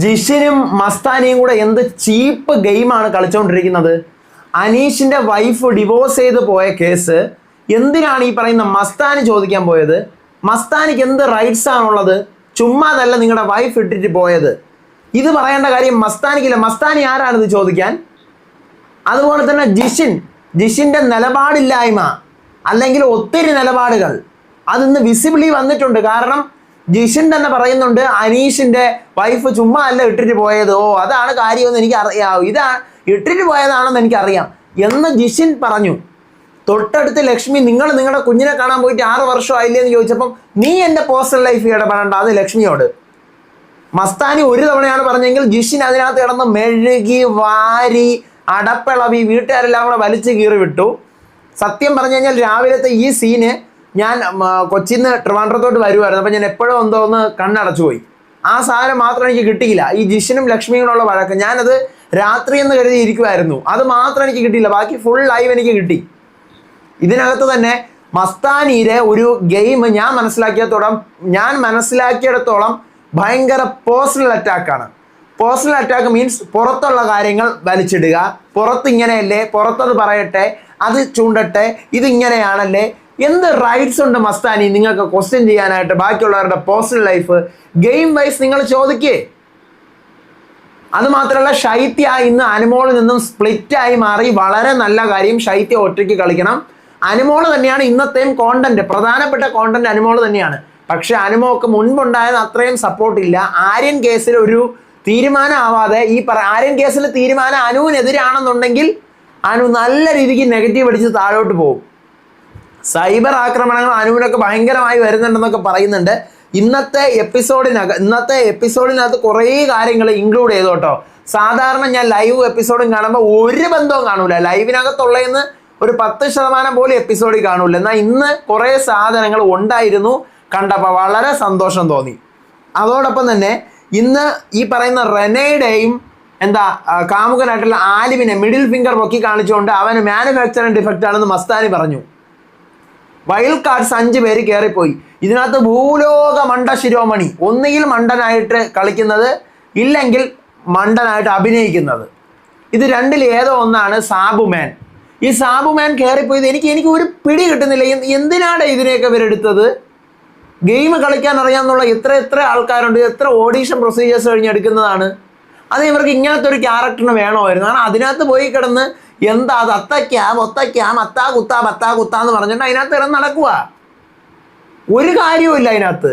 ജിഷിനും മസ്താനിയും കൂടെ എന്ത് ചീപ്പ് ഗെയിമാണ് കളിച്ചുകൊണ്ടിരിക്കുന്നത് അനീഷിന്റെ വൈഫ് ഡിവോഴ്സ് ചെയ്ത് പോയ കേസ്. എന്തിനാണ് ഈ പറയുന്ന മസ്താനി ചോദിക്കാൻ പോയത്? മസ്താനിക്ക് എന്ത് റൈറ്റ്സ് ആണുള്ളത്? ചുമ്മാതല്ല നിങ്ങളുടെ വൈഫ് ഇട്ടിട്ട് പോയത്. ഇത് പറയേണ്ട കാര്യം മസ്താനിക്കില്ല. മസ്താനി ആരാണിത് ചോദിക്കാൻ? അതുപോലെ തന്നെ ജിഷിൻ. ജിഷിന്റെ നിലപാടില്ലായ്മ. അല്ലെങ്കിൽ ഒത്തിരി നിലപാടുകൾ. അതിന്ന് വിസിബിളി വന്നിട്ടുണ്ട്. കാരണം ജിഷിൻ എന്ന് പറയുന്നുണ്ട് അനീഷിന്റെ വൈഫ് ചുമ്മാ അല്ല ഇട്ടിട്ട് പോയത്. ഓ അതാണ് കാര്യമെന്ന് എനിക്ക് അറിയാം ഇതാണ് ഇട്ടിട്ട് പോയതാണെന്ന് എനിക്കറിയാം. എന്ന് ജിഷിൻ പറഞ്ഞു. തൊട്ടടുത്ത് ലക്ഷ്മി നിങ്ങൾ നിങ്ങളുടെ കുഞ്ഞിനെ കാണാൻ പോയിട്ട് ആറ് വർഷം ആയില്ലേ? എന്ന് ചോദിച്ചപ്പം നീ എന്റെ പേഴ്സണൽ ലൈഫ് ഇടപെടേണ്ട അത് ലക്ഷ്മിയോട്. മസ്താനി ഒരു തവണയാണ് പറഞ്ഞെങ്കിൽ ജിഷിൻ അതിനകത്ത് കിടന്ന് മെഴുകി വാരി അടപ്പിളവി വീട്ടുകാരെല്ലാം കൂടെ വലിച്ചു കീറി വിട്ടു സത്യം പറഞ്ഞു കഴിഞ്ഞാൽ രാവിലത്തെ ഈ സീന് ഞാൻ കൊച്ചിന്ന് ട്രിവാൻഡ്രത്തോട്ട് വരുമായിരുന്നു അപ്പം ഞാൻ എപ്പോഴും എന്തോ ഒന്ന് കണ്ണടച്ചു പോയി. ആ സാധനം മാത്രം എനിക്ക് കിട്ടിയില്ല. ഈ ജിഷിനും ലക്ഷ്മിയോടുള്ള വഴക്ക്. ഞാനത് രാത്രി എന്ന് കരുതി ഇരിക്കുമായിരുന്നു അത് മാത്രം എനിക്ക് കിട്ടിയില്ല. ബാക്കി ഫുൾ ലൈവ് എനിക്ക് കിട്ടി. ഇതിനകത്ത് തന്നെ മസ്താനിയിലെ ഒരു ഗെയിം ഞാൻ മനസ്സിലാക്കിയത്തോളം ഞാൻ മനസ്സിലാക്കിയിടത്തോളം ഭയങ്കര പേഴ്സണൽ അറ്റാക്കാണ് പേഴ്സണൽ അറ്റാക്ക് മീൻസ് പുറത്തുള്ള കാര്യങ്ങൾ വലിച്ചിടുക. പുറത്ത് ഇങ്ങനെയല്ലേ പുറത്തത് പറയട്ടെ. അത് ചൂണ്ടട്ടെ. ഇതിങ്ങനെയാണല്ലേ? എന്ത് റൈറ്റ്സ് ഉണ്ട് മസ്താനി? നിങ്ങൾക്ക് ക്വസ്റ്റ്യൻ ചെയ്യാനായിട്ട് ബാക്കിയുള്ളവരുടെ പേഴ്സണൽ ലൈഫ് ഗെയിം വൈസ് നിങ്ങൾ ചോദിക്കേ. അത് മാത്രമല്ല ശൈത്യ ഇന്ന് അനുമോളിൽ നിന്നും സ്പ്ലിറ്റായി മാറി. വളരെ നല്ല കാര്യം ശൈത്യ ഒറ്റയ്ക്ക് കളിക്കണം. അനുമോൾ തന്നെയാണ് ഇന്നത്തെയും കോണ്ടന്റ് പ്രധാനപ്പെട്ട കോണ്ടന്റ് അനുമോൾ തന്നെയാണ്. പക്ഷെ അനുമോക്ക് മുൻപുണ്ടായത് അത്രയും സപ്പോർട്ട് ഇല്ല. ആര്യൻ കേസിൽ ഒരു തീരുമാനമാവാതെ ഈ പറ ആര്യൻ കേസിൽ തീരുമാനം അനുവിനെതിരാണെന്നുണ്ടെങ്കിൽ അനു നല്ല രീതിക്ക് നെഗറ്റീവ് അടിച്ച് താഴോട്ട് പോകും. സൈബർ ആക്രമണങ്ങൾ അനുവിനൊക്കെ ഭയങ്കരമായി വരുന്നുണ്ടെന്നൊക്കെ പറയുന്നുണ്ട്. ഇന്നത്തെ എപ്പിസോഡിനക ഇന്നത്തെ എപ്പിസോഡിനകത്ത് കുറേ കാര്യങ്ങൾ ഇൻക്ലൂഡ് ചെയ്തു കേട്ടോ. സാധാരണ ഞാൻ ലൈവ് എപ്പിസോഡും കാണുമ്പോൾ ഒരു ബന്ധവും കാണൂല. ലൈവിനകത്തുള്ളതെന്ന് ഒരു പത്ത് ശതമാനം പോലും എപ്പിസോഡിൽ കാണൂല. എന്നാൽ ഇന്ന് കുറേ സാധനങ്ങൾ ഉണ്ടായിരുന്നു. കണ്ടപ്പോൾ വളരെ സന്തോഷം തോന്നി. അതോടൊപ്പം തന്നെ ഇന്ന് ഈ പറയുന്ന റെനയുടെയും എന്താ കാമുകനായിട്ടുള്ള ആലിവിനെ മിഡിൽ ഫിംഗർ പൊക്കി കാണിച്ചുകൊണ്ട് അവന് മാനുഫാക്ചറിങ് ഡിഫക്റ്റ് ആണെന്ന് മസ്താനി പറഞ്ഞു. വൈൽഡ് കാർഡ്സ് പേര് കയറിപ്പോയി ഇതിനകത്ത് ഭൂലോക മണ്ട ശിരോമണി. ഒന്നുകിൽ മണ്ടനായിട്ട് കളിക്കുന്നത് ഇല്ലെങ്കിൽ മണ്ടനായിട്ട് അഭിനയിക്കുന്നത്. ഇത് രണ്ടിൽ ഏതോ ഒന്നാണ് സാബുമാൻ. ഈ സാബുമാൻ കയറിപ്പോയത് എനിക്ക് എനിക്ക് ഒരു പിടി കിട്ടുന്നില്ല. എന്ത്- എന്തിനാണ് ഇതിനെയൊക്കെ ഇവരെടുത്തത് ഗെയിം കളിക്കാൻ അറിയാമെന്നുള്ള എത്ര എത്ര ആൾക്കാരുണ്ട് എത്ര ഓഡീഷൻ പ്രൊസീജിയേഴ്സ് കഴിഞ്ഞെടുക്കുന്നതാണ് അത് ഇവർക്ക് ഇങ്ങനത്തെ ഒരു ക്യാരക്ടറിന് വേണമായിരുന്നു. കാരണം അതിനകത്ത് പോയി കിടന്ന് എന്താ അത് അത്തയ്ക്കാം ഒത്തയ്ക്കാം അത്താ കുത്താ അത്താ കുത്താ എന്ന് പറഞ്ഞിട്ട് അതിനകത്ത് ഇറന്ന് നടക്കുക ഒരു കാര്യവുമില്ല അതിനകത്ത്.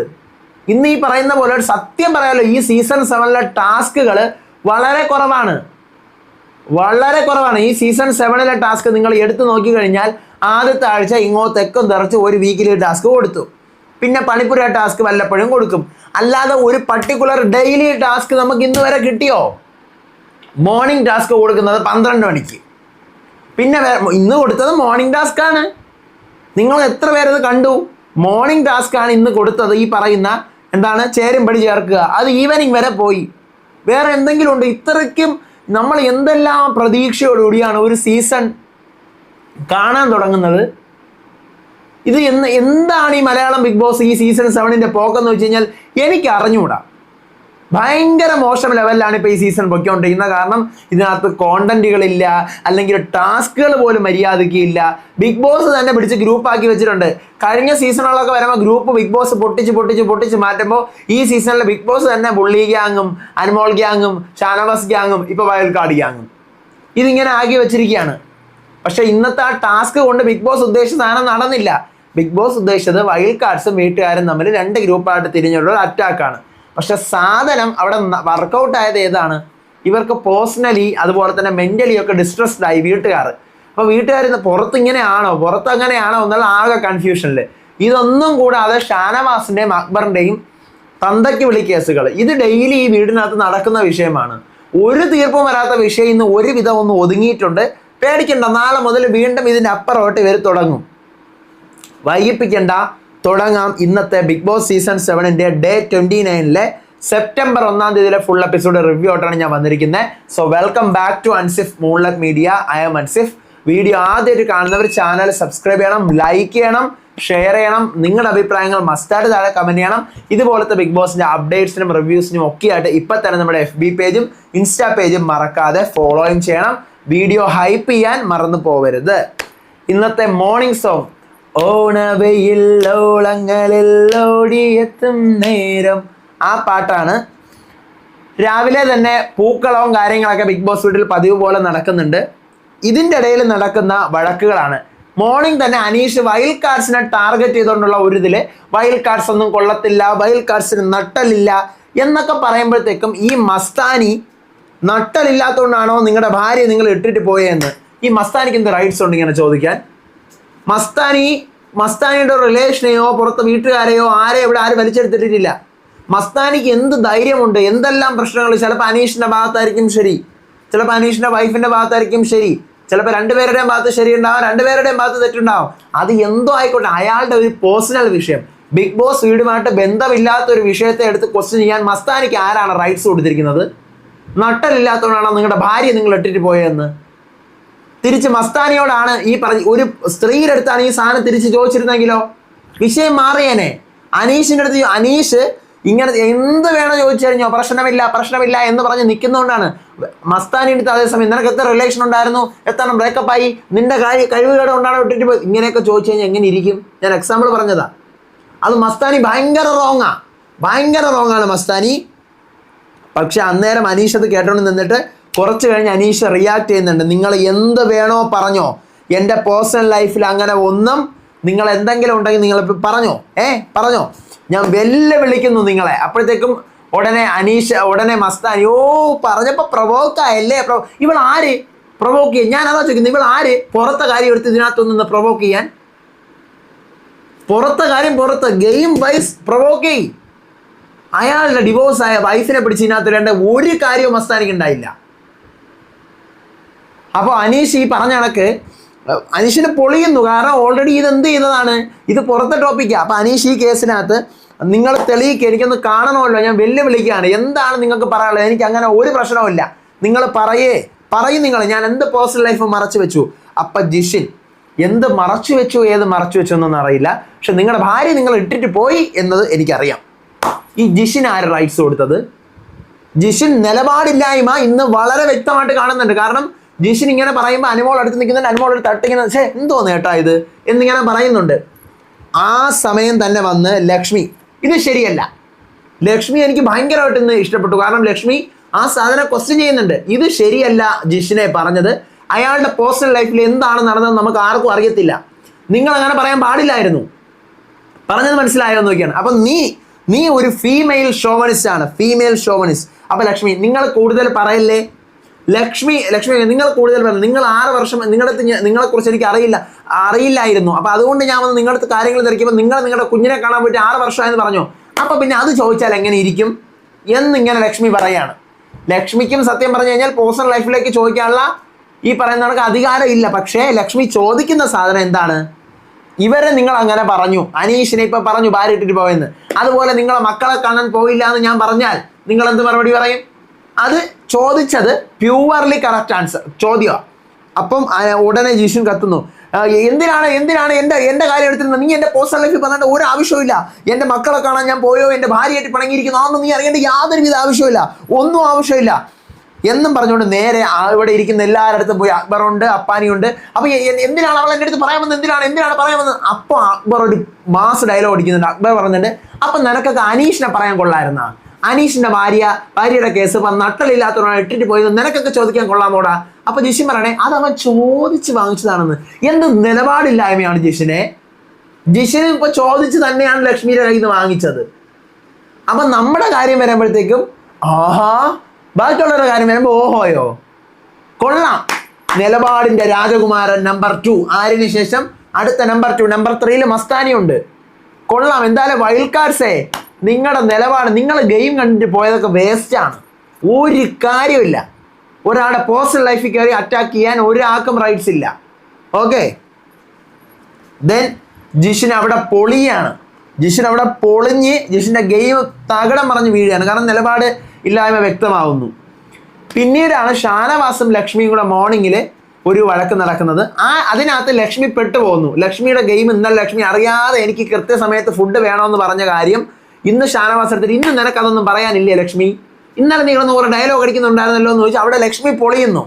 ഇന്ന് ഈ പറയുന്ന പോലെ ഒരു സത്യം പറയാലോ ഈ സീസൺ സെവനിലെ ടാസ്കുകൾ വളരെ കുറവാണ്. വളരെ കുറവാണ്. ഈ സീസൺ സെവനിലെ ടാസ്ക് നിങ്ങൾ എടുത്തു നോക്കിക്കഴിഞ്ഞാൽ ആദ്യത്തെ ആഴ്ച ഇങ്ങോട്ട് തെക്കും തെറച്ച് ഒരു വീക്കിലെ ടാസ്ക് കൊടുത്തു. പിന്നെ പണിപ്പുര ടാസ്ക് വല്ലപ്പോഴും കൊടുക്കും. അല്ലാതെ ഒരു പർട്ടിക്കുലർ ഡെയിലി ടാസ്ക് നമുക്ക് ഇന്ന് വരെ കിട്ടിയോ? മോർണിംഗ് ടാസ്ക് കൊടുക്കുന്നത് പന്ത്രണ്ട് മണിക്ക്. പിന്നെ ഇന്ന് കൊടുത്തത് മോർണിംഗ് ടാസ്ക് ആണ്. നിങ്ങൾ എത്ര പേരത് കണ്ടു? മോർണിംഗ് ടാസ്ക് ആണ് ഇന്ന് കൊടുത്തത് ഈ പറയുന്ന എന്താണ്? ചേരുംപടി ചേർക്കുക. അത് ഈവനിങ് വരെ പോയി. വേറെ എന്തെങ്കിലും ഉണ്ട്? ഇത്രയ്ക്കും നമ്മൾ എന്തെല്ലാം പ്രതീക്ഷയോടുകൂടിയാണ് ഒരു സീസൺ കാണാൻ തുടങ്ങുന്നത്. ഇത് എന്ന് എന്താണ് ഈ മലയാളം ബിഗ് ബോസ് ഈ സീസൺ സെവനിന്റെ പോക്കെന്ന് വെച്ച് കഴിഞ്ഞാൽ എനിക്ക് അറിഞ്ഞുകൂടാ ഭയങ്കര മോശം ലെവലിലാണ് ഇപ്പോൾ ഈ സീസൺ പൊയ്ക്കൊണ്ടിരിക്കുന്നത്. കാരണം ഇതിനകത്ത് കോണ്ടന്റുകളില്ല അല്ലെങ്കിൽ ടാസ്കുകൾ പോലും മര്യാദയ്ക്ക് ഇല്ല ബിഗ് ബോസ് തന്നെ പിടിച്ച് ഗ്രൂപ്പാക്കി വെച്ചിട്ടുണ്ട്. കഴിഞ്ഞ സീസണുകളൊക്കെ വരുമ്പോൾ ഗ്രൂപ്പ് ബിഗ് ബോസ് പൊട്ടിച്ച് പൊട്ടിച്ച് പൊട്ടിച്ച് മാറ്റുമ്പോൾ ഈ സീസണിൽ ബിഗ് ബോസ് തന്നെ ബുള്ളി ഗ്യാങ്ങും അൻമോൾ ഗ്യാങ്ങും ഷാനവാസ് ഗ്യാങ്ങും ഇപ്പോൾ വയൽ കാർഡ് ഗ്യാങ്ങും ഇതിങ്ങനെ ആക്കി വെച്ചിരിക്കുകയാണ്. പക്ഷെ ഇന്നത്തെ ആ ടാസ്ക് കൊണ്ട് ബിഗ് ബോസ് ഉദ്ദേശിച്ച സാധനം നടന്നില്ല. ബിഗ് ബോസ് ഉദ്ദേശിച്ചത് വൈൽഡ് കാർഡ്സും വീട്ടുകാരും തമ്മിൽ രണ്ട് ഗ്രൂപ്പായിട്ട് തിരിഞ്ഞുള്ള അറ്റാക്കാണ് പക്ഷെ സാധനം അവിടെ വർക്കൗട്ട് ആയത് ഏതാണ്? ഇവർക്ക് പേഴ്സണലി അതുപോലെ തന്നെ മെന്റലി ഒക്കെ ഡിസ്ട്രസ്ഡ് ആയി വീട്ടുകാർ. അപ്പോൾ വീട്ടുകാർ ഇന്ന് പുറത്ത് ഇങ്ങനെയാണോ പുറത്ത് അങ്ങനെയാണോ എന്നുള്ള ആകെ കൺഫ്യൂഷനിൽ ഇതൊന്നും കൂടാതെ ഷാനവാസിന്റെയും അക്ബറിന്റെയും തന്തയ്ക്ക് വിളി കേസുകൾ. ഇത് ഡെയിലി ഈ വീടിനകത്ത് നടക്കുന്ന വിഷയമാണ്. ഒരു തീർപ്പും വരാത്ത വിഷയം ഇന്ന് ഒരുവിധം ഒന്ന് ഒതുങ്ങിയിട്ടുണ്ട്. പേടിക്കണ്ട നാളെ മുതൽ വീണ്ടും ഇതിന്റെ അപ്പുറമായിട്ട് ഇവർ തുടങ്ങും വൈകിപ്പിക്കണ്ട തുടങ്ങാം ഇന്നത്തെ ബിഗ് ബോസ് സീസൺ സെവനിന്റെ ഡേ ട്വന്റി നയനിലെ സെപ്റ്റംബർ ഒന്നാം തീയതിയിലെ ഫുൾ എപ്പിസോഡ് റിവ്യൂ ആയിട്ടാണ് ഞാൻ വന്നിരിക്കുന്നത് so welcome back to Ansif Moonluck media I'm Ansif video ആദ്യമായിട്ട് കാണുന്നവർ ചാനൽ സബ്സ്ക്രൈബ് ചെയ്യണം ലൈക്ക് ചെയ്യണം ഷെയർ ചെയ്യണം. നിങ്ങളുടെ അഭിപ്രായങ്ങൾ മസ്റ്റായിട്ട് താഴെ കമന്റ് ചെയ്യണം. ഇതുപോലത്തെ ബിഗ് ബോസിന്റെ അപ്ഡേറ്റ്സിനും റിവ്യൂസിനും ഒക്കെ ആയിട്ട് ഇപ്പൊ തന്നെ നമ്മുടെ എഫ് ബി പേജും ഇൻസ്റ്റാ പേജും മറക്കാതെ ഫോളോയും ചെയ്യണം. വീഡിയോ ഹൈപ്പ് ചെയ്യാൻ മറന്നു പോവരുത്. ഇന്നത്തെ മോർണിംഗ് സോങ് ഓണവയിൽ ഓളങ്ങളിൽ ഓടിയെത്തും നേരം. ആ പാട്ടാണ്. രാവിലെ തന്നെ പൂക്കളവും കാര്യങ്ങളൊക്കെ ബിഗ് ബോസ് വീട്ടിൽ പതിവ് പോലെ നടക്കുന്നുണ്ട്. ഇതിന്റെ ഇടയിൽ നടക്കുന്ന വഴക്കുകളാണ്. മോർണിംഗ് തന്നെ അനീഷ് വൈൽഡ് കാർഡ്സിനെ ടാർഗറ്റ് ചെയ്തുകൊണ്ടുള്ള ഒരു ഇതിൽ വൈൽഡ് കാർഡ്സ് ഒന്നും കൊള്ളത്തില്ല വൈൽഡ് കാർഡ്സിന് നട്ടലില്ല എന്നൊക്കെ പറയുമ്പോഴത്തേക്കും ഈ മസ്താനി നട്ടലില്ലാത്തതുകൊണ്ടാണോ നിങ്ങളുടെ ഭാര്യ നിങ്ങൾ ഇട്ടിട്ട് പോയെന്ന്? ഈ മസ്താനിക്ക് എന്ത് റൈറ്റ്സ് ഉണ്ട് ഇങ്ങനെ ചോദിക്കാൻ? മസ്താനി മസ്താനിയുടെ റിലേഷനെയോ പുറത്ത് വീട്ടുകാരെയോ ആരെയോ ഇവിടെ ആരും വലിച്ചെടുത്തിട്ടില്ല. മസ്താനിക്ക് എന്ത് ധൈര്യമുണ്ട്? എന്തെല്ലാം പ്രശ്നങ്ങൾ? ചിലപ്പോൾ അനീഷിന്റെ ഭാഗത്തായിരിക്കും ശരി. ചിലപ്പോൾ അനീഷിന്റെ വൈഫിന്റെ ഭാഗത്തായിരിക്കും ശരി. ചിലപ്പോൾ രണ്ടുപേരുടെയും ഭാഗത്ത് ശരി ഉണ്ടാവും രണ്ടുപേരുടെയും ഭാഗത്ത് തെറ്റുണ്ടാവും. അത് എന്തോ ആയിക്കോട്ടെ അയാളുടെ ഒരു പേഴ്സണൽ വിഷയം. ബിഗ് ബോസ് വീടുമായിട്ട് ബന്ധമില്ലാത്ത ഒരു വിഷയത്തെ എടുത്ത് ക്വസ്റ്റ്യൻ ചെയ്യാൻ മസ്താനിക്ക് ആരാണ് റൈറ്റ്സ് കൊടുത്തിരിക്കുന്നത്? നട്ടലില്ലാത്തതുകൊണ്ടാണോ നിങ്ങളുടെ ഭാര്യ നിങ്ങൾ ഇട്ടിട്ട് പോയതെന്ന് തിരിച്ച് മസ്താനിയോടാണ് ഈ പറഞ്ഞ ഒരു സ്ത്രീയുടെ അടുത്താണ് ഈ സാധനം തിരിച്ച് ചോദിച്ചിരുന്നെങ്കിലോ? വിഷയം മാറിയേനെ. അനീഷിന്റെ അടുത്ത് അനീഷ് ഇങ്ങനെ എന്ത് വേണോ ചോദിച്ചു കഴിഞ്ഞോ? പ്രശ്നമില്ല പ്രശ്നമില്ല എന്ന് പറഞ്ഞ് നിൽക്കുന്നതുകൊണ്ടാണ് മസ്താനി അടുത്ത് അതേസമയം നിനക്ക് എത്ര റിലേഷൻ ഉണ്ടായിരുന്നു? എത്ര ബ്രേക്കപ്പ് ആയി? നിന്റെ കാര്യ കഴിവുകേട് കൊണ്ടാണ് വിട്ടിട്ട് പോയി? ഇങ്ങനെയൊക്കെ ചോദിച്ചു കഴിഞ്ഞാൽ എങ്ങനെ ഇരിക്കും? ഞാൻ എക്സാമ്പിൾ പറഞ്ഞതാ. അത് മസ്താനി ഭയങ്കര റോങ്ങാ ഭയങ്കര റോങ്ങാണ് മസ്താനി. പക്ഷെ അന്നേരം അനീഷ് അത് കേട്ടോണ്ട് നിന്നിട്ട് കുറച്ച് കഴിഞ്ഞ് അനീഷ് റിയാക്ട് ചെയ്യുന്നുണ്ട്. നിങ്ങൾ എന്ത് വേണോ പറഞ്ഞോ. എന്റെ പേഴ്സണൽ ലൈഫിൽ അങ്ങനെ ഒന്നും നിങ്ങൾ എന്തെങ്കിലും ഉണ്ടെങ്കിൽ നിങ്ങൾ പറഞ്ഞോ. ഏ പറഞ്ഞോ. ഞാൻ വെല്ലുവിളിക്കുന്നു നിങ്ങളെ. അപ്പോഴത്തേക്കും ഉടനെ അനീഷ് ഉടനെ മസ്താനി ഓ പറഞ്ഞപ്പോൾ പ്രവോക്കായല്ലേ പ്രൊ ഇവൾ ആര്? പ്രൊവോക്ക് ചെയ്യാൻ? ഞാൻ അതാ ചോദിക്കുന്നത്. ഇവൾ ആര്? പുറത്തെ കാര്യം എടുത്ത് ഇതിനകത്തൊന്ന് പ്രൊവോക്ക് ചെയ്യാൻ? പുറത്തെ കാര്യം പുറത്ത് ഗെയിം വൈസ് പ്രൊവോക്ക് ചെയ്യും അയാളുടെ ഡിവോഴ്സ് ആയ വൈഫിനെ പിടിച്ച് ഇതിനകത്ത് ഒരു കാര്യവും മസ്താനിക്ക് ഉണ്ടായില്ല. അപ്പോൾ അനീഷ് ഈ പറഞ്ഞ കണക്ക് അനീഷിനെ പൊളിയുന്നു കാരണം ഓൾറെഡി ഇത് എന്ത് ചെയ്തതാണ് ഇത് പുറത്തെ ടോപ്പിക്കാണ് അപ്പോൾ അനീഷ് ഈ കേസിനകത്ത് നിങ്ങൾ തെളിയിക്കുക എനിക്കൊന്ന് കാണണമല്ലോ. ഞാൻ വെല്ലുവിളിക്കുകയാണ്. എന്താണ് നിങ്ങൾക്ക് പറയാനുള്ളത്? എനിക്ക് അങ്ങനെ ഒരു പ്രശ്നവുമില്ല നിങ്ങൾ പറയേ. പറയും നിങ്ങൾ. ഞാൻ എന്ത് പേഴ്സണൽ ലൈഫ് മറച്ചു വെച്ചു? അപ്പം ജിഷിൻ എന്ത് മറച്ചു വെച്ചു? ഏത് മറച്ചു വെച്ചു എന്നൊന്നും അറിയില്ല. പക്ഷെ നിങ്ങളുടെ ഭാര്യ നിങ്ങൾ ഇട്ടിട്ട് പോയി എന്നത് എനിക്കറിയാം. ഈ ജിഷിൻ ആര് റൈറ്റ്സ് കൊടുത്തത്? ജിഷിൻ നിലപാടില്ലായ്മ ഇന്ന് വളരെ വ്യക്തമായിട്ട് കാണുന്നുണ്ട്. കാരണം ജിഷിൻ ഇങ്ങനെ പറയുമ്പോൾ അനുമോൾ അടുത്ത് നിൽക്കുന്നുണ്ട് അനുമോൾ തട്ടിങ്ങനെ ഛേ എന്തോ നേട്ടാ ഇത്? എന്നിങ്ങനെ പറയുന്നുണ്ട്. ആ സമയം തന്നെ വന്ന് ലക്ഷ്മി ഇത് ശരിയല്ല. ലക്ഷ്മി എനിക്ക് ഭയങ്കരമായിട്ട് ഇന്ന് ഇഷ്ടപ്പെട്ടു. കാരണം ലക്ഷ്മി ആ സാധനം ക്വസ്റ്റ്യൻ ചെയ്യുന്നുണ്ട്. ഇത് ശരിയല്ല ജിഷിനെ പറഞ്ഞത്. അയാളുടെ പേഴ്സണൽ ലൈഫിൽ എന്താണ് നടന്നതെന്ന് നമുക്ക് ആർക്കും അറിയത്തില്ല. നിങ്ങൾ അങ്ങനെ പറയാൻ പാടില്ലായിരുന്നു. പറഞ്ഞത് മനസ്സിലായോ നോക്കിയാണ്. അപ്പൊ നീ നീ ഒരു ഫീമെയിൽ ഷോവനിസ്റ്റ് ആണ്. ഫീമെയിൽ ഷോവനിസ്റ്റ് അപ്പൊ ലക്ഷ്മി നിങ്ങൾ കൂടുതൽ പറയല്ലേ? ലക്ഷ്മി ലക്ഷ്മി നിങ്ങൾ കൂടുതൽ പറഞ്ഞു. നിങ്ങൾ ആറ് വർഷം നിങ്ങളുടെ നിങ്ങളെ കുറിച്ച് എനിക്ക് അറിയില്ല അറിയില്ലായിരുന്നു. അപ്പൊ അതുകൊണ്ട് ഞാൻ വന്ന് നിങ്ങളുടെ കാര്യങ്ങൾ തിരക്കുമ്പോൾ നിങ്ങൾ നിങ്ങളുടെ കുഞ്ഞിനെ കാണാൻ പറ്റി ആറ് വർഷമായെന്ന് പറഞ്ഞു. അപ്പൊ പിന്നെ അത് ചോദിച്ചാൽ എങ്ങനെ ഇരിക്കും? എന്നിങ്ങനെ ലക്ഷ്മി പറയാണ്. ലക്ഷ്മിക്കും സത്യം പറഞ്ഞു കഴിഞ്ഞാൽ പേഴ്സണൽ ലൈഫിലേക്ക് ചോദിക്കാനുള്ള ഈ പറയുന്നവർക്ക് അധികാരം ഇല്ല. പക്ഷേ ലക്ഷ്മി ചോദിക്കുന്ന സാധനം എന്താണ്? ഇവരെ നിങ്ങൾ അങ്ങനെ പറഞ്ഞു. അനീഷിനെ ഇപ്പൊ പറഞ്ഞു ഭാര്യ ഇട്ടിട്ട് പോയെന്ന്. അതുപോലെ നിങ്ങളെ മക്കളെ കാണാൻ പോയില്ല എന്ന് ഞാൻ പറഞ്ഞാൽ നിങ്ങൾ എന്ത് മറുപടി പറയും? അത് ചോദിച്ചത് പ്യൂവർലി കറക്റ്റ് ആൻസർ ചോദ്യമാണ് അപ്പം ഉടനെ ജീഷൻ കത്തുന്നു. എന്തിനാണ് എന്തിനാണ് എന്റെ എന്റെ കാര്യം എടുത്തിരുന്നത്? നീ എന്റെ പേഴ്സണൽ ലൈഫിൽ പറഞ്ഞിട്ട് ഒരു ആവശ്യമില്ല എന്റെ മക്കളെ കാണാൻ ഞാൻ പോയോ? എന്റെ ഭാര്യയായിട്ട് പണങ്ങിയിരിക്കുന്നു. അതൊന്നും നീ അറിയേണ്ട യാതൊരുവിധ ആവശ്യമില്ല ഒന്നും ആവശ്യമില്ല എന്നും പറഞ്ഞുകൊണ്ട് നേരെ ഇവിടെ ഇരിക്കുന്ന എല്ലാവരുടെ അടുത്തും പോയി അക്ബറുണ്ട് അപ്പാനിയുണ്ട്. അപ്പൊ എന്തിനാണ് അവൾ എന്റെ അടുത്ത് പറയാമെന്ന് എന്തിനാണ് എന്തിനാണ് പറയാമെന്ന് അപ്പൊ അക്ബർ ഒരു മാസ് ഡയലോഗ് അടിക്കുന്നുണ്ട്. അക്ബർ പറഞ്ഞിട്ട് അപ്പൊ നിനക്കൊക്കെ അനീഷിനെ പറയാൻ കൊള്ളായിരുന്ന? അനീഷിന്റെ ഭാര്യ ഭാര്യയുടെ കേസ് ഇപ്പൊ നട്ടലില്ലാത്തവരാണ് ഇട്ടിട്ട് പോയത്. നിനക്കൊക്കെ ചോദിക്കാൻ കൊള്ളാമോടാ. അപ്പൊ ജിഷിൻ പറയണേ അത് അവൻ ചോദിച്ച് വാങ്ങിച്ചതാണെന്ന്. എന്ത് നിലപാടില്ലായ്മയാണ് ജിഷിനെ? ജിഷിന് ഇപ്പൊ ചോദിച്ച് തന്നെയാണ് ലക്ഷ്മിയുടെ കയ്യിൽ നിന്ന് വാങ്ങിച്ചത്. അപ്പൊ നമ്മുടെ കാര്യം വരുമ്പോഴത്തേക്കും ആഹാ ബാക്കിയുള്ളവരുടെ കാര്യം വരുമ്പോ ഓഹോയോ. കൊള്ളാം. നിലപാടിന്റെ രാജകുമാരൻ നമ്പർ ടു ആരിന് ശേഷം? അടുത്ത നമ്പർ ടു നമ്പർ ത്രീയിൽ മസ്താനി ഉണ്ട് കൊള്ളാം. എന്തായാലും വൈൽഡ് നിങ്ങളുടെ നിലപാട് നിങ്ങൾ ഗെയിം കണ്ടിട്ട് പോയതൊക്കെ വേസ്റ്റാണ് ഒരു കാര്യമില്ല ഒരാളുടെ പേഴ്സണൽ ലൈഫിൽ കയറി അറ്റാക്ക് ചെയ്യാൻ ഒരാൾക്കും റൈറ്റ്സ് ഇല്ല. ഓക്കെ ദെൻ ജിഷൻ അവിടെ പൊളിയാണ്. ജിഷൻ അവിടെ പൊളിഞ്ഞ് ജിഷിന്റെ ഗെയിം തകടം പറഞ്ഞ് വീഴുകയാണ്. കാരണം നിലപാട് ഇല്ലായ്മ വ്യക്തമാവുന്നു. പിന്നീടാണ് ഷാനവാസും ലക്ഷ്മിയും കൂടെ മോർണിംഗിൽ ഒരു വഴക്ക് നടക്കുന്നത്. ആ അതിനകത്ത് ലക്ഷ്മി പെട്ടുപോകുന്നു. ലക്ഷ്മിയുടെ ഗെയിം ഇന്നലെ ലക്ഷ്മി അറിയാതെ എനിക്ക് കൃത്യസമയത്ത് ഫുഡ് വേണമെന്ന് പറഞ്ഞ കാര്യം ഇന്ന് ഷാനവാസ് എടുത്തിട്ട് ഇന്ന് നിനക്ക് അതൊന്നും പറയാനില്ലേ ലക്ഷ്മി? ഇന്നലെ നിങ്ങളൊന്ന് ഓരോ ഡയലോഗ് അടിക്കുന്നുണ്ടായിരുന്നല്ലോ എന്ന് ചോദിച്ചാൽ അവിടെ ലക്ഷ്മി പൊളിയുന്നു.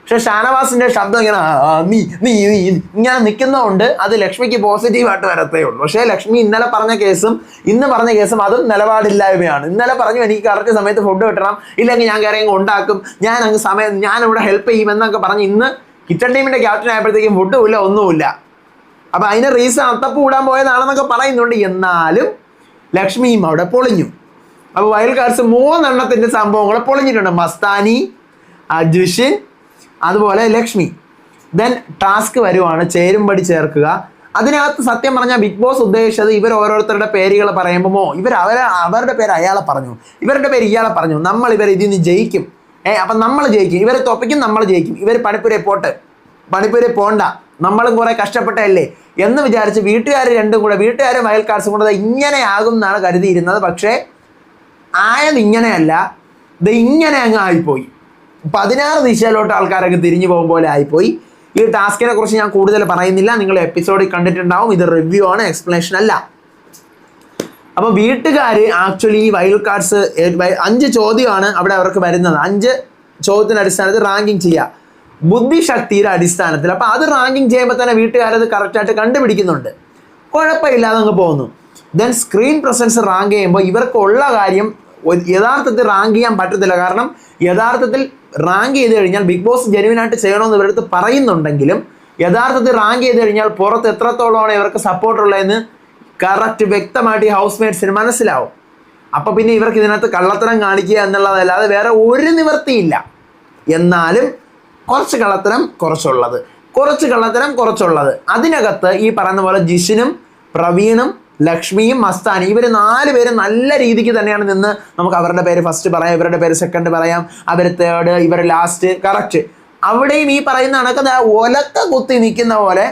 പക്ഷെ ഷാനവാസിന്റെ ശബ്ദം ഇങ്ങനെ "ആ, ആ, നീ നീ നീ ഇങ്ങനെ നിൽക്കുന്നതുകൊണ്ട് അത് ലക്ഷ്മിക്ക് പോസിറ്റീവായിട്ട് വരത്തേ ഉള്ളൂ. പക്ഷേ ലക്ഷ്മി ഇന്നലെ പറഞ്ഞ കേസും ഇന്ന് പറഞ്ഞ കേസും അതും നിലപാടില്ലായ്മയാണ്. ഇന്നലെ പറഞ്ഞു എനിക്ക് കറക്റ്റ് സമയത്ത് ഫുഡ് കിട്ടണം ഇല്ലെങ്കിൽ ഞാൻ കയറി അങ്ങ് ഉണ്ടാക്കും ഞാൻ അങ്ങ് സമയം ഞാൻ ഇവിടെ ഹെൽപ്പ് ചെയ്യും എന്നൊക്കെ പറഞ്ഞ് ഇന്ന് കിച്ചൺ ടീമിന്റെ ക്യാപ്റ്റൻ ആയപ്പോഴത്തേക്കും ഫുഡും ഇല്ല ഒന്നുമില്ല. അപ്പൊ അതിന് റീസൺ അത്തപ്പ് കൂടാൻ പോയതാണെന്നൊക്കെ പറയുന്നുണ്ട്. എന്നാലും ലക്ഷ്മിയും അവിടെ പൊളിഞ്ഞു. അപ്പോൾ വയൽക്കാർസ് കാർഡ്സ് മൂന്നെണ്ണത്തിന്റെ സംഭവങ്ങൾ പൊളിഞ്ഞിട്ടുണ്ട്. മസ്താനി അജുഷിൻ അതുപോലെ ലക്ഷ്മി. ദെൻ ടാസ്ക് വരുവാണ്. ചേരുംപടി ചേർക്കുക. അതിനകത്ത് സത്യം പറഞ്ഞാൽ ബിഗ് ബോസ് ഉദ്ദേശിച്ചത് ഇവർ ഓരോരുത്തരുടെ പേരുകൾ പറയുമ്പോൾ ഇവർ അവരെ അവരുടെ പേര് അയാളെ പറഞ്ഞു. ഇവരുടെ പേര് ഇയാളെ പറഞ്ഞു. നമ്മൾ ഇവർ ഇതിൽ നിന്ന് ജയിക്കും. ഏ അപ്പം നമ്മൾ ജയിക്കും. ഇവരെ തോപ്പിക്കും നമ്മൾ ജയിക്കും. ഇവർ പണിപ്പുരെ പോട്ട്. പണിപ്പുരെ പോണ്ട. നമ്മളും കുറേ കഷ്ടപ്പെട്ടതല്ലേ? എന്ന് വിചാരിച്ച് വീട്ടുകാർ രണ്ടും കൂടെ വീട്ടുകാരും വയൽക്കാർസും കൂടെ ഇങ്ങനെയാകും എന്നാണ് കരുതിയിരുന്നത്. പക്ഷേ ആയത് ഇങ്ങനെയല്ല. ഇത് ഇങ്ങനെ അങ്ങ് ആയിപ്പോയി. പതിനാറ് ദിശയിലോട്ട് ആൾക്കാരൊക്കെ തിരിഞ്ഞു പോകും പോലെ ആയിപ്പോയി. ഈ ടാസ്കിനെ കുറിച്ച് ഞാൻ കൂടുതൽ പറയുന്നില്ല. നിങ്ങൾ എപ്പിസോഡിൽ കണ്ടിട്ടുണ്ടാവും. ഇത് റിവ്യൂ ആണ് എക്സ്പ്ലനേഷൻ അല്ല. അപ്പോൾ വീട്ടുകാർ ആക്ച്വലി ഈ വൈൽഡ് കാർഡ്സ് അഞ്ച് ചോദ്യമാണ് അവിടെ അവർക്ക് വരുന്നത്. അഞ്ച് ചോദ്യത്തിന്റെ അടിസ്ഥാനത്തിൽ റാങ്കിങ് ചെയ്യുക. ബുദ്ധിശക്തിയുടെ അടിസ്ഥാനത്തിൽ. അപ്പോൾ അത് റാങ്കിങ് ചെയ്യുമ്പോൾ തന്നെ വീട്ടുകാരത് കറക്റ്റായിട്ട് കണ്ടുപിടിക്കുന്നുണ്ട്. കുഴപ്പമില്ലാതെ അങ്ങ് പോകുന്നു. ദെൻ സ്ക്രീൻ പ്രസൻസ് റാങ്ക് ചെയ്യുമ്പോൾ ഇവർക്കുള്ള കാര്യം യഥാർത്ഥത്തിൽ റാങ്ക് ചെയ്യാൻ പറ്റത്തില്ല. കാരണം യഥാർത്ഥത്തിൽ റാങ്ക് ചെയ്ത് കഴിഞ്ഞാൽ ബിഗ് ബോസ് ജെനുവിനായിട്ട് ചെയ്യണമെന്ന് ഇവരടുത്ത് പറയുന്നുണ്ടെങ്കിലും യഥാർത്ഥത്തിൽ റാങ്ക് ചെയ്ത് കഴിഞ്ഞാൽ പുറത്ത് എത്രത്തോളമാണ് ഇവർക്ക് സപ്പോർട്ട് ഉള്ളതെന്ന് കറക്റ്റ് വ്യക്തമായിട്ട് ഈ ഹൗസ് മേറ്റ്സിന് മനസ്സിലാവും. അപ്പോൾ പിന്നെ ഇവർക്ക് ഇതിനകത്ത് കള്ളത്തരം കാണിക്കുക എന്നുള്ളതല്ലാതെ വേറെ ഒരു നിവൃത്തിയില്ല. എന്നാലും കുറച്ച് കള്ളത്തരം കുറച്ചുള്ളത്. കുറച്ച് കള്ളത്തരം കുറച്ചുള്ളത്. അതിനകത്ത് ഈ പറയുന്ന പോലെ ജിഷിനും പ്രവീണും ലക്ഷ്മിയും മസ്താനി ഇവർ നാല് പേര് നല്ല രീതിക്ക് തന്നെയാണ് നിന്ന് നമുക്ക് അവരുടെ പേര് ഫസ്റ്റ് പറയാം ഇവരുടെ പേര് സെക്കൻഡ് പറയാം അവർ തേർഡ് ഇവർ ലാസ്റ്റ് കറക്റ്റ് അവിടെയും ഈ പറയുന്ന കണക്ക് ഒലക്ക കുത്തി നിൽക്കുന്ന പോലെ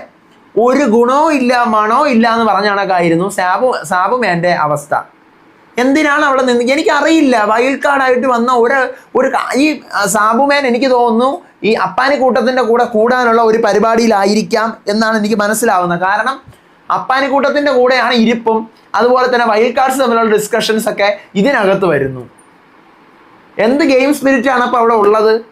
ഒരു ഗുണവും ഇല്ല മണവും ഇല്ല എന്ന് പറഞ്ഞ കണക്കായിരുന്നു സാബു സാബുമേന്റെ അവസ്ഥ. എന്തിനാണ് അവിടെ നിന്ന്? എനിക്കറിയില്ല. വൈൽഡ് കാർഡായിട്ട് വന്ന ഒരു ഒരു ഈ സാബുമേൻ എനിക്ക് തോന്നുന്നു ഈ അപ്പാനി കൂട്ടത്തിന്റെ കൂടെ കൂടാനുള്ള ഒരു പരിപാടിയിലായിരിക്കാം എന്നാണ് എനിക്ക് മനസ്സിലാവുന്നത്. കാരണം അപ്പാനി കൂട്ടത്തിന്റെ കൂടെയാണ് ഇരിപ്പും അതുപോലെ തന്നെ വൈൽഡ് കാർഡ്സ് തമ്മിലുള്ള ഡിസ്കഷൻസ് ഒക്കെ ഇതിനകത്ത് വരുന്നു. എന്ത് ഗെയിം സ്പിരിറ്റ് ആണ് അപ്പോൾ അവിടെ ഉള്ളത്?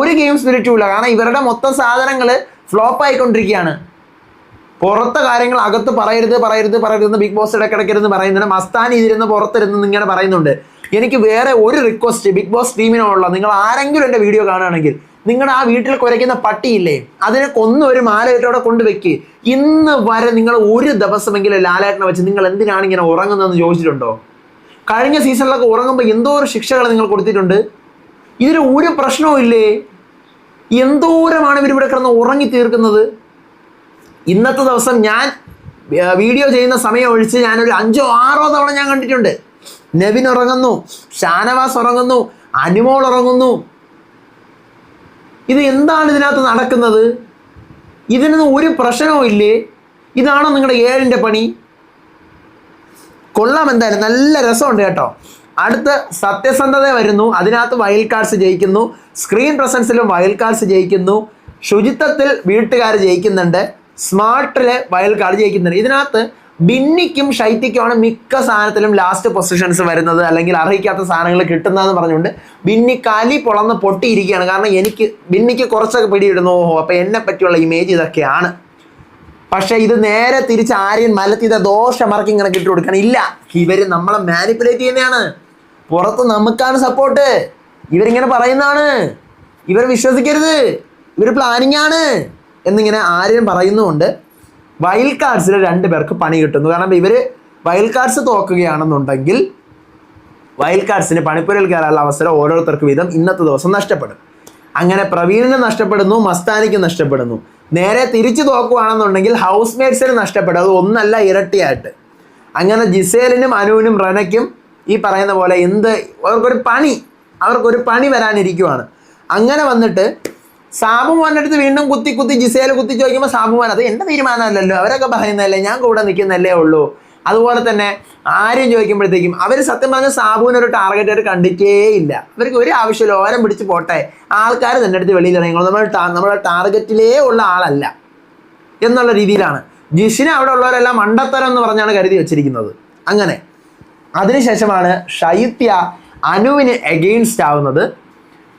ഒരു ഗെയിം സ്പിരിറ്റും ഇല്ല. കാരണം ഇവരുടെ മൊത്തം സാധനങ്ങൾ ഫ്ലോപ്പ് ആയിക്കൊണ്ടിരിക്കുകയാണ്. പുറത്തെ കാര്യങ്ങൾ അകത്ത് പറയരുത് പറയരുത് പറയരുത് ബിഗ് ബോസ് ഇടയ്ക്കിടയ്ക്കിരുന്ന് പറയുന്നുണ്ട്. മസ്താനി ഇതിരുന്ന് പുറത്തിരുന്ന് ഇങ്ങനെ പറയുന്നുണ്ട്. എനിക്ക് വേറെ ഒരു റിക്വസ്റ്റ് ബിഗ് ബോസ് ടീമിനോടുള്ള നിങ്ങൾ ആരെങ്കിലും എന്റെ വീഡിയോ കാണുകയാണെങ്കിൽ നിങ്ങളുടെ ആ വീട്ടിൽ കുരയ്ക്കുന്ന പട്ടിയില്ലേ അതിനെ കൊന്ന് ഒരു മാലയിട്ടോടെ കൊണ്ടുവെക്ക്. ഇന്ന് വരെ നിങ്ങൾ ഒരു ദിവസമെങ്കിലും ലാലേട്ടനെ വെച്ച് നിങ്ങൾ എന്തിനാണ് ഇങ്ങനെ ഉറങ്ങുന്നതെന്ന് ചോദിച്ചിട്ടുണ്ടോ? കഴിഞ്ഞ സീസണിലൊക്കെ ഉറങ്ങുമ്പോൾ എന്തോ ഒരു ശിക്ഷകൾ നിങ്ങൾ കൊടുത്തിട്ടുണ്ട്. ഇതിന് ഒരു പ്രശ്നവും ഇല്ലേ? എന്തോരമാണ് ഇവരിവിടെ കിടന്ന് ഉറങ്ങി തീർക്കുന്നത്? ഇന്നത്തെ ദിവസം ഞാൻ വീഡിയോ ചെയ്യുന്ന സമയം ഒഴിച്ച് ഞാനൊരു അഞ്ചോ ആറോ തവണ ഞാൻ കണ്ടിട്ടുണ്ട്. നെവിൻ ഉറങ്ങുന്നു ഷാനവാസ് ഉറങ്ങുന്നു അനുമോൾ ഉറങ്ങുന്നു. ഇത് എന്താണ് ഇതിനകത്ത് നടക്കുന്നത്? ഇതിനൊന്നും ഒരു പ്രശ്നവും ഇല്ലേ? ഇതാണോ നിങ്ങളുടെ ഏഴിന്റെ പണി? കൊള്ളാം എന്തായാലും നല്ല രസമുണ്ട് കേട്ടോ. അടുത്ത സത്യസന്ധത വരുന്നു അതിനകത്ത് വൈൽഡ് കാർഡ്സ് ജയിക്കുന്നു സ്ക്രീൻ പ്രസൻസിലും വൈൽഡ് കാർഡ്സ് ജയിക്കുന്നു ശുചിത്വത്തിൽ വീട്ടുകാർ ജയിക്കുന്നുണ്ട്. സ്മാർട്ടിൽ വയൽ കളി ജയിക്കുന്നുണ്ട്. ഇതിനകത്ത് ബിന്നിക്കും ഷൈത്തിക്കുമാണ് മിക്ക സാധനത്തിലും ലാസ്റ്റ് പൊസിഷൻസ് വരുന്നത് അല്ലെങ്കിൽ അർഹിക്കാത്ത സാധനങ്ങൾ കിട്ടുന്നതെന്ന് പറഞ്ഞുകൊണ്ട് ബിന്നി കലി പൊളന്ന് പൊട്ടിയിരിക്കുകയാണ്. കാരണം എനിക്ക് ബിന്നിക്ക് കുറച്ചൊക്കെ പിടിയിടുന്നു. ഓഹോ അപ്പോൾ എന്നെ പറ്റിയുള്ള ഇമേജ് ഇതൊക്കെയാണ്. പക്ഷേ ഇത് നേരെ തിരിച്ച് ആര്യൻ മലത്തിത ദോഷമറക്കി ഇങ്ങനെ കിട്ടി കൊടുക്കണം ഇല്ല ഇവർ നമ്മളെ മാനിപ്പുലേറ്റ് ചെയ്യുന്നതാണ്. പുറത്ത് നമുക്കാണ് സപ്പോർട്ട് ഇവരിങ്ങനെ പറയുന്നതാണ്. ഇവർ വിശ്വസിക്കരുത്. ഇവർ പ്ലാനിങ് ആണ്. എന്നിങ്ങനെ ആര്യൻ പറയുന്നുമുണ്ട്. വൈൽഡ് കാർഡ്സിൽ രണ്ട് പേർക്ക് പണി കിട്ടുന്നു. കാരണം ഇവർ വൈൽഡ് കാർഡ്സ് തോക്കുകയാണെന്നുണ്ടെങ്കിൽ വൈൽഡ് കാർഡ്സിന് പണിപ്പുരയിൽ കയറാനുള്ള അവസരം ഓരോരുത്തർക്ക് വീതം ഇന്നത്തെ ദിവസം നഷ്ടപ്പെടും. അങ്ങനെ പ്രവീണിന് നഷ്ടപ്പെടുന്നു മസ്താനിക്ക് നഷ്ടപ്പെടുന്നു. നേരെ തിരിച്ചു തോക്കുവാണെന്നുണ്ടെങ്കിൽ ഹൗസ് മേറ്റ്സിന് നഷ്ടപ്പെടും. അത് ഒന്നല്ല ഇരട്ടിയായിട്ട്. അങ്ങനെ ജിസേലിനും അനുവിനും റനയ്ക്കും ഈ പറയുന്ന പോലെ എന്ത് അവർക്കൊരു പണി അവർക്കൊരു പണി വരാനിരിക്കുവാണ്. അങ്ങനെ വന്നിട്ട് സാബുമോന്റെ അടുത്ത് വീണ്ടും കുത്തി കുത്തി ജിസേൽ കുത്തി ചോദിക്കുമ്പോൾ സാബുമോൻ അത് എന്റെ തീരുമാനമല്ലല്ലോ? അവരൊക്കെ പറയുന്നതല്ലേ? ഞാൻ കൂടെ നിൽക്കുന്നല്ലേ ഉള്ളൂ? അതുപോലെ തന്നെ ആരും ചോദിക്കുമ്പോഴത്തേക്കും അവർ സത്യം പറഞ്ഞ സാബുവിന് ഒരു ടാർഗറ്റ് ആയിട്ട് കണ്ടിട്ടേ ഇല്ല അവർക്ക് ഒരു ആവശ്യമില്ല ഓരം പിടിച്ച് പോട്ടെ. ആൾക്കാർ തന്നെ അടുത്ത് വെളിയിൽ ഇറങ്ങിക്കോളും നമ്മൾ നമ്മുടെ ടാർഗറ്റിലേ ഉള്ള ആളല്ല. എന്നുള്ള രീതിയിലാണ്. ജിഷിനെ അവിടെ ഉള്ളവരെല്ലാം മണ്ടത്തരം എന്ന് പറഞ്ഞാണ് കരുതി വെച്ചിരിക്കുന്നത്. അങ്ങനെ. അതിനുശേഷമാണ് ഷൈത്യ അനുവിന് എഗെയിൻസ്റ്റ് ആവുന്നത്.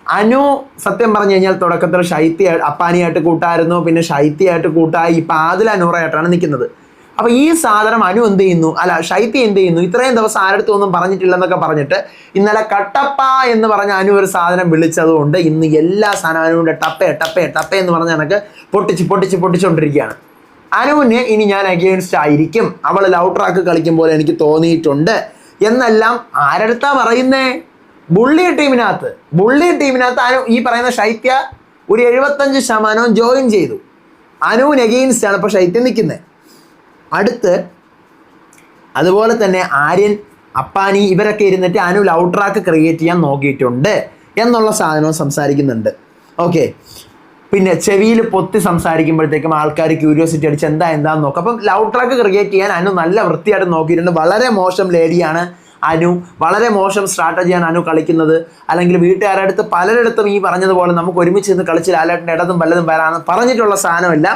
അനു സത്യം പറഞ്ഞു കഴിഞ്ഞാൽ തുടക്കത്തിൽ ശൈത്യ അപ്പാനിയായിട്ട് കൂട്ടായിരുന്നു. പിന്നെ ഷൈത്തിയായിട്ട് കൂട്ടായി ഇപ്പം ആദിൽ അനൂറായിട്ടാണ് നിൽക്കുന്നത്. അപ്പൊ ഈ സാധനം അനു എന്ത് ചെയ്യുന്നു? അല്ല ശൈത്യ എന്ത് ചെയ്യുന്നു? ഇത്രയും ദിവസം ആരടുത്തും ഒന്നും പറഞ്ഞിട്ടില്ലെന്നൊക്കെ പറഞ്ഞിട്ട് ഇന്നലെ കട്ടപ്പ എന്ന് പറഞ്ഞ അനു ഒരു സാധനം വിളിച്ചതുകൊണ്ട് ഇന്ന് എല്ലാ സാധനവും അനുവിന്റെ ടപ്പേ ടപ്പേ ടപ്പേ എന്ന് പറഞ്ഞ കണക്ക് പൊട്ടിച്ച് പൊട്ടിച്ച് പൊട്ടിച്ചുകൊണ്ടിരിക്കുകയാണ് അനുവിന് ഇനി ഞാൻ അഗെയിൻസ്റ്റ് ആയിരിക്കും. അവൾ ലൗ ട്രാക്ക് കളിക്കും പോലെ എനിക്ക് തോന്നിയിട്ടുണ്ട്. എന്നെല്ലാം ആരടുത്താ പറയുന്നേ? ബുള്ളി ടീമിനകത്ത് ബുള്ളി ടീമിനകത്ത് അനു ഈ പറയുന്ന ശൈത്യ ഒരു എഴുപത്തഞ്ച് ശതമാനവും ജോയിൻ ചെയ്തു. അനുവിന് നെഗീൻസ് ആണ് ഇപ്പോൾ ശൈത്യം നിൽക്കുന്നത്. അടുത്ത് അതുപോലെ തന്നെ ആര്യൻ അപ്പാനി ഇവരൊക്കെ ഇരുന്നിട്ട് അനു ലവ് ട്രാക്ക് ക്രിയേറ്റ് ചെയ്യാൻ നോക്കിയിട്ടുണ്ട് എന്നുള്ള സാധനവും സംസാരിക്കുന്നുണ്ട്. ഓക്കെ പിന്നെ ചെവിയിൽ പൊത്തി സംസാരിക്കുമ്പോഴത്തേക്കും ആൾക്കാർ ക്യൂരിയോസിറ്റി അടിച്ച് എന്താ എന്താന്ന് നോക്കും. അപ്പം ലവ് ട്രാക്ക് ക്രിയേറ്റ് ചെയ്യാൻ അനു നല്ല വൃത്തിയായിട്ട് നോക്കിയിട്ടുണ്ട്. വളരെ മോശം ലേഡിയാണ് അനു വളരെ മോശം സ്ട്രാറ്റജിയാണ് അനു കളിക്കുന്നത്. അല്ലെങ്കിൽ വീട്ടുകാരുടെ അടുത്ത് പലരിടത്തും ഈ പറഞ്ഞതുപോലെ നമുക്ക് ഒരുമിച്ച് നിന്ന് കളിച്ച് ലാലേട്ടന്റെ ഇടതും വല്ലതും വരാമെന്ന് പറഞ്ഞിട്ടുള്ള സാധനമല്ല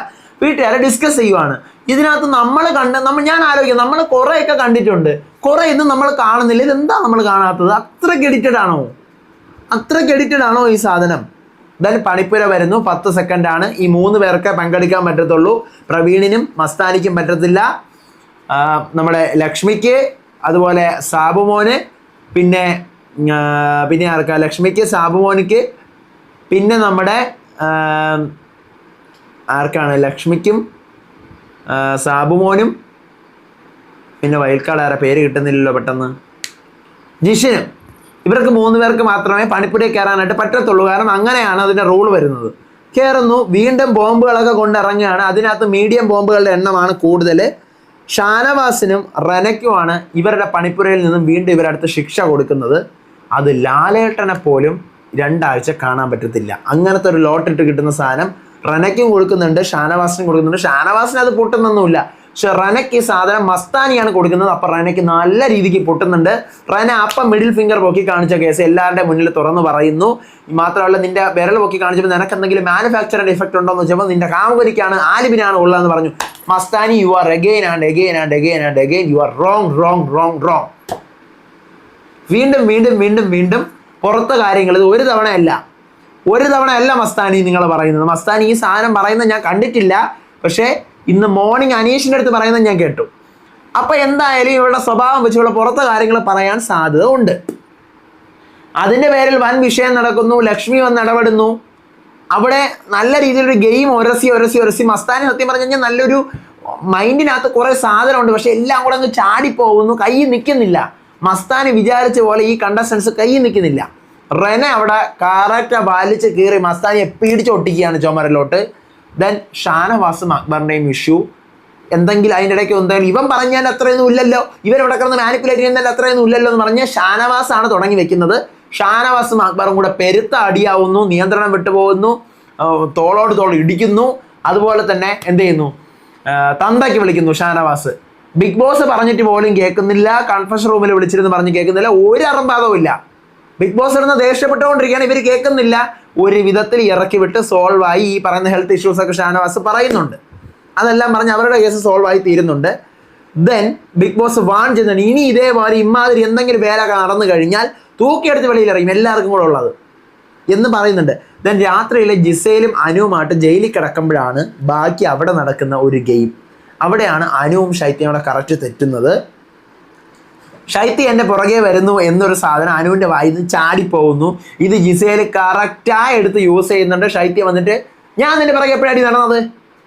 വീട്ടുകാരെ ഡിസ്കസ് ചെയ്യുവാണ്. ഇതിനകത്ത് നമ്മൾ കണ്ട് നമ്മൾ ഞാൻ ആലോചിക്കും. നമ്മൾ കുറേയൊക്കെ കണ്ടിട്ടുണ്ട്. കുറേ ഇന്ന് നമ്മൾ കാണുന്നില്ല. ഇതെന്താ നമ്മൾ കാണാത്തത്? അത്രയ്ക്ക് എഡിറ്റഡ് ആണോ? അത്രയ്ക്ക് എഡിറ്റഡ് ആണോ ഈ സാധനം? ദെൻ പണിപ്പുര വരുന്നു. പത്ത് സെക്കൻഡാണ് ഈ മൂന്ന് പേർക്ക് പങ്കെടുക്കാൻ പറ്റത്തുള്ളൂ. പ്രവീണിനും മസ്താനിക്കും പറ്റത്തില്ല. നമ്മുടെ ലക്ഷ്മിക്ക് അതുപോലെ സാബുമോന് പിന്നെ പിന്നെ ആർക്കാ? ലക്ഷ്മിക്ക് സാബുമോനിക്ക് പിന്നെ നമ്മുടെ ആർക്കാണ്? ലക്ഷ്മിക്കും സാബുമോനും പിന്നെ വയൽക്കാട് ആരാ? പേര് കിട്ടുന്നില്ലല്ലോ പെട്ടെന്ന്. ജിഷിനും. ഇവർക്ക് മൂന്ന് പേർക്ക് മാത്രമേ പണിപ്പുടി കയറാനായിട്ട് പറ്റത്തുള്ളൂ. കാരണം അങ്ങനെയാണ് അതിന്റെ റൂൾ വരുന്നത്. കയറുന്നു വീണ്ടും ബോംബുകളൊക്കെ കൊണ്ടിറങ്ങുകയാണ്. അതിനകത്ത് മീഡിയം ബോംബുകളുടെ എണ്ണമാണ് കൂടുതൽ ഷാനവാസിനും റനയ്ക്കുമാണ് ഇവരുടെ പണിപ്പുരയിൽ നിന്നും വീണ്ടും ഇവരടുത്ത് ശിക്ഷ കൊടുക്കുന്നത്. അത് ലാലേട്ടനെ പോലും രണ്ടാഴ്ച കാണാൻ പറ്റത്തില്ല. അങ്ങനത്തെ ഒരു ലോട്ടിട്ട് കിട്ടുന്ന സാധനം റനയ്ക്കും കൊടുക്കുന്നുണ്ട് ഷാനവാസിനും കൊടുക്കുന്നുണ്ട്. ഷാനവാസിന് അത് പൊട്ടുന്നൊന്നുമില്ല. പക്ഷെ റനയ്ക്ക് ഈ സാധനം മസ്താനിയാണ് കൊടുക്കുന്നത്. അപ്പൊ റനയ്ക്ക് നല്ല രീതിക്ക് പൊട്ടുന്നുണ്ട്. റന അപ്പം മിഡിൽ ഫിംഗർ പൊക്കി കാണിച്ച കേസ് എല്ലാവരുടെ മുന്നിൽ തുറന്നു പറയുന്നു. മാത്രമല്ല നിന്റെ വിരൽ പൊക്കി കാണിച്ചപ്പോൾ നിനക്ക് എന്തെങ്കിലും മാനുഫാക്ചറിന്റെ ഇഫക്റ്റ് ഉണ്ടോ എന്ന് വെച്ചപ്പോൾ നിന്റെ കാമുകരിക്കാണ് ആലിബിനാണ് ഉള്ളതെന്ന് പറഞ്ഞു. Mastani you are again and again and again and again you are wrong wrong wrong wrong വീണ്ടും വീണ്ടും വീണ്ടും വീണ്ടും പുറത്ത കാര്യങ്ങൾ ഇത് ഒരു തവണയല്ല. ഒരു തവണയല്ല മസ്താനി നിങ്ങൾ പറയുന്നത്. മസ്താനി ഈ സാധനം പറയുന്നത് ഞാൻ കണ്ടിട്ടില്ല. പക്ഷേ ഇന്ന് മോർണിംഗ് അനീഷിന്റെ അടുത്ത് പറയുന്നത് ഞാൻ കേട്ടു. അപ്പോൾ എന്തായാലും ഇവളുടെ സ്വഭാവം വെച്ച് ഇവിടെ പുറത്തെ കാര്യങ്ങൾ പറയാൻ സാധ്യത ഉണ്ട്. അതിന്റെ പേരിൽ വൻ വിഷയം നടക്കുന്നു ലക്ഷ്മി വന്ന് ഇടപെടുന്നു. അവിടെ നല്ല രീതിയിലൊരു ഗെയിം ഒരസി ഒരസി ഒരസി. മസ്താനി സത്യം പറഞ്ഞു കഴിഞ്ഞാൽ നല്ലൊരു മൈൻഡിനകത്ത് കുറേ സാധനമുണ്ട്. പക്ഷേ എല്ലാം കൂടെ അങ്ങ് ചാടിപ്പോകുന്നു കൈ നിൽക്കുന്നില്ല. മസ്താനി വിചാരിച്ച പോലെ ഈ കണ്ടസ്റ്റൻസ് കൈ നിൽക്കുന്നില്ല. റെന അവിടെ കറക്റ്റ് പാലിച്ച് കീറി മസ്താനിയെ പീടിച്ചൊട്ടിക്കുകയാണ് ചുമരിലോട്ട്. ദെൻ ഷാനവാസും അക്ബറിന്റെയും ഇഷ്യൂ എന്തെങ്കിലും അതിന്റെ ഇടയ്ക്ക് എന്തെങ്കിലും ഇവൻ പറഞ്ഞാൽ അത്രയൊന്നും ഇല്ലല്ലോ. ഇവരിവിടെ കിടന്ന് മാനിപ്പുലേറ്റ് ചെയ്യുന്നതിൽ അത്രയൊന്നും ഇല്ലല്ലോ എന്ന് പറഞ്ഞ് ഷാനവാസാണ് തുടങ്ങി വെക്കുന്നത്. ഷാനവാസും അക്ബറും കൂടെ പെരുത്ത അടിയാവുന്നു നിയന്ത്രണം വിട്ടുപോകുന്നു തോളോട് തോൾ ഇടിക്കുന്നു. അതുപോലെ തന്നെ എന്ത് ചെയ്യുന്നു? തന്തയ്ക്ക് വിളിക്കുന്നു ഷാനവാസ്. ബിഗ് ബോസ് പറഞ്ഞിട്ട് പോലും കേൾക്കുന്നില്ല കൺഫഷൻ റൂമിൽ വിളിച്ചിരുന്ന് പറഞ്ഞ് കേൾക്കുന്നില്ല ഒരു അറമ്പാതവും ഇല്ല. ബിഗ് ബോസ് ഇടുന്ന ദേഷ്യപ്പെട്ടുകൊണ്ടിരിക്കുകയാണ് ഇവർ കേൾക്കുന്നില്ല. ഒരു വിധത്തിൽ ഇറക്കി വിട്ട് സോൾവ് ആയി ഈ പറയുന്ന ഹെൽത്ത് ഇഷ്യൂസ് ഒക്കെ ഷാനവാസ് പറയുന്നുണ്ട്. അതെല്ലാം പറഞ്ഞ് അവരുടെ കേസ് സോൾവ് ആയി തീരുന്നുണ്ട്. ദെൻ ബിഗ് ബോസ് വാൺ ചെയ്യുന്നുണ്ട് ഇനി ഇതേപോലെ ഇമാതിരി എന്തെങ്കിലും വേല നടന്നു കഴിഞ്ഞാൽ തൂക്കിയെടുത്ത് വെളിയിൽ ഇറങ്ങും എല്ലാവർക്കും കൂടെ ഉള്ളത്. എന്ന് പറയുന്നുണ്ട്. ദെൻ രാത്രിയിലെ ജിസയിലും അനുവുമായിട്ട് ജയിലിൽ കിടക്കുമ്പോഴാണ് ബാക്കി അവിടെ നടക്കുന്ന ഒരു ഗെയിം അവിടെയാണ് അനുവും ശൈത്യവും കൂടെ കറക്റ്റ് തെറ്റുന്നത്. ശൈത്യ എന്റെ പുറകെ വരുന്നു എന്നൊരു സാധനം അനുവിന്റെ വായിൽ നിന്ന് ചാടിപ്പോകുന്നു. ഇത് ജിസേൽ കറക്റ്റായി എടുത്ത് യൂസ് ചെയ്യുന്നുണ്ട്. ശൈത്യം വന്നിട്ട് ഞാൻ നിന്റെ പുറകെ എപ്പോഴാടി നടന്നത്?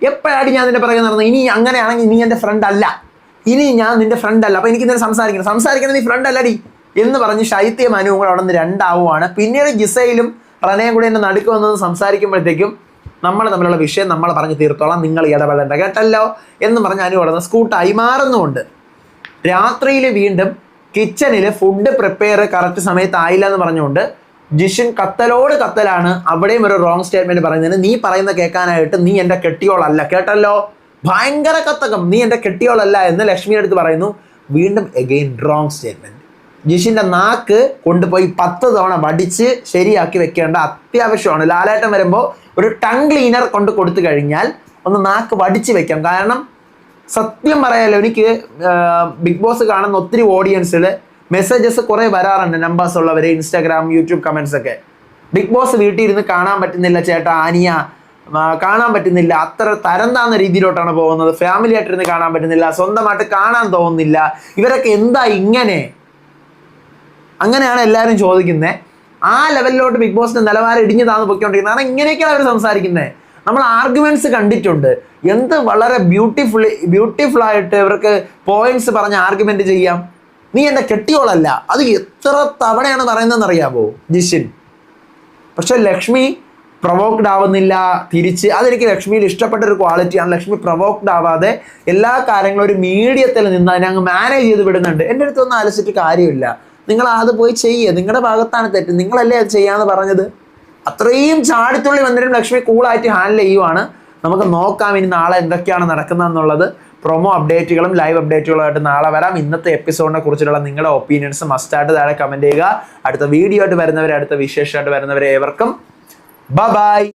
എപ്പോഴാടി ഞാൻ നിന്റെ പുറകെ നടന്നത്? ഇനി അങ്ങനെയാണെങ്കിൽ നീ എന്റെ ഫ്രണ്ട് അല്ല. ഇനി ഞാൻ നിന്റെ ഫ്രണ്ട് അല്ല. അപ്പോൾ എനിക്ക് ഇന്നലെ സംസാരിക്കണം. സംസാരിക്കണം നീ ഫ്രണ്ട് അല്ലടി. എന്ന് പറഞ്ഞ് ശൈത്യം അനുവും കൂടെ അവിടെ നിന്ന് രണ്ടാവുകയാണ് പിന്നീട് ജിസയിലും റനയും കൂടി എന്റെ നടുക്ക് വന്നത് സംസാരിക്കുമ്പോഴത്തേക്കും നമ്മൾ തമ്മിലുള്ള വിഷയം നമ്മൾ പറഞ്ഞ് തീർത്തോളാം. നിങ്ങൾ ഇടപെടേണ്ട. കേട്ടല്ലോ? എന്ന് പറഞ്ഞ് അനു അവിടെ നിന്ന് സ്കൂട്ടായി മാറുന്നുമുണ്ട്. രാത്രിയിൽ വീണ്ടും കിച്ചണിൽ ഫുഡ് പ്രിപ്പയർ കറക്റ്റ് സമയത്ത് ആയില്ല എന്ന് പറഞ്ഞുകൊണ്ട് ജിഷിൻ കത്തലോട് കത്തലാണ്. അവിടെയും ഒരു റോങ് സ്റ്റേറ്റ്മെന്റ് പറയുന്നതിന് നീ പറയുന്ന കേൾക്കാനായിട്ട് നീ എന്റെ കെട്ടിയോളല്ല. കേട്ടല്ലോ? ഭയങ്കര കത്തകം. നീ എന്റെ കെട്ടിയോളല്ല എന്ന് ലക്ഷ്മിയുടെ അടുത്ത് പറയുന്നു. വീണ്ടും എഗെയിൻ റോങ് സ്റ്റേറ്റ്മെന്റ് ജിഷിന്റെ നാക്ക് കൊണ്ടുപോയി പത്ത് തവണ വടിച്ച് ശരിയാക്കി വെക്കേണ്ട അത്യാവശ്യമാണ്. ലാലേട്ടം വരുമ്പോൾ ഒരു ടങ് ക്ലീനർ കൊണ്ട് കൊടുത്തു കഴിഞ്ഞാൽ ഒന്ന് നാക്ക് വടിച്ച് വെക്കാം. കാരണം സത്യം പറയാലോ എനിക്ക് ബിഗ് ബോസ് കാണുന്ന ഒത്തിരി ഓഡിയൻസിൽ മെസ്സേജസ് കുറേ വരാറുണ്ട് നമ്പേഴ്സ് ഉള്ളവർ ഇൻസ്റ്റാഗ്രാം യൂട്യൂബ് കമൻസ് ഒക്കെ. ബിഗ് ബോസ് വീട്ടിൽ ഇരുന്ന് കാണാൻ പറ്റുന്നില്ല ചേട്ടാ ആനിയ കാണാൻ പറ്റുന്നില്ല അത്ര തരം താന്ന രീതിയിലോട്ടാണ് പോകുന്നത്. ഫാമിലി ആയിട്ടിരുന്ന് കാണാൻ പറ്റുന്നില്ല സ്വന്തമായിട്ട് കാണാൻ തോന്നുന്നില്ല. ഇവരൊക്കെ എന്താ ഇങ്ങനെ? അങ്ങനെയാണ് എല്ലാവരും ചോദിക്കുന്നത് ആ ലെവലിലോട്ട് ബിഗ് ബോസിന്റെ നിലവാരം ഇടിഞ്ഞു താന്ന് പൊയ്ക്കൊണ്ടിരിക്കുന്നത് കാരണം ഇങ്ങനെയൊക്കെയാണ് അവർ സംസാരിക്കുന്നത് നമ്മൾ ആർഗ്യുമെന്റ്സ് കണ്ടിട്ടുണ്ട്. എന്ത് വളരെ ബ്യൂട്ടിഫുൾ ബ്യൂട്ടിഫുൾ ആയിട്ട് ഇവർക്ക് പോയിന്റ്സ് പറഞ്ഞ് ആർഗ്യുമെന്റ് ചെയ്യാം? നീ എന്നെ കെട്ടിയോളല്ല. അത് എത്ര തവണയാണ് പറയുന്നതെന്ന് അറിയാമോ ജിഷിൻ. പക്ഷെ ലക്ഷ്മി പ്രൊവോക്ഡ് ആവുന്നില്ല തിരിച്ച്. അതെനിക്ക് ലക്ഷ്മിയിൽ ഇഷ്ടപ്പെട്ട ഒരു ക്വാളിറ്റിയാണ് ലക്ഷ്മി പ്രൊവോക്ഡ് ആവാതെ എല്ലാ കാര്യങ്ങളും ഒരു മീഡിയത്തിൽ നിന്ന് അതിനെ അങ്ങ് മാനേജ് ചെയ്ത് വിടുന്നുണ്ട്. എന്റെ അടുത്തൊന്നും ആലോചിച്ചിട്ട് കാര്യമില്ല. നിങ്ങൾ അത് പോയി ചെയ്യുക നിങ്ങളുടെ ഭാഗത്താണ് തെറ്റ്. നിങ്ങളല്ലേ അത് ചെയ്യാന്ന് പറഞ്ഞത്? അത്രയും ചാടിത്തുള്ളി വന്നിട്ടും ലക്ഷ്മി കൂളായിട്ട് ഹാൻഡിൽ ചെയ്യുവാണ്. നമുക്ക് നോക്കാം ഇനി നാളെ എന്തൊക്കെയാണ് നടക്കുന്നതെന്നുള്ളത് പ്രൊമോ അപ്ഡേറ്റുകളും ലൈവ് അപ്ഡേറ്റുകളുമായിട്ട് നാളെ വരാം. ഇന്നത്തെ എപ്പിസോഡിനെ കുറിച്ചുള്ള നിങ്ങളുടെ ഒപ്പീനിയൻസ് മസ്റ്റായിട്ട് താഴെ കമന്റ് ചെയ്യുക. അടുത്ത വീഡിയോ ആയിട്ട് വരുന്നവരെ അടുത്ത വിശേഷമായിട്ട് വരുന്നവരെ ഏവർക്കും. ബൈ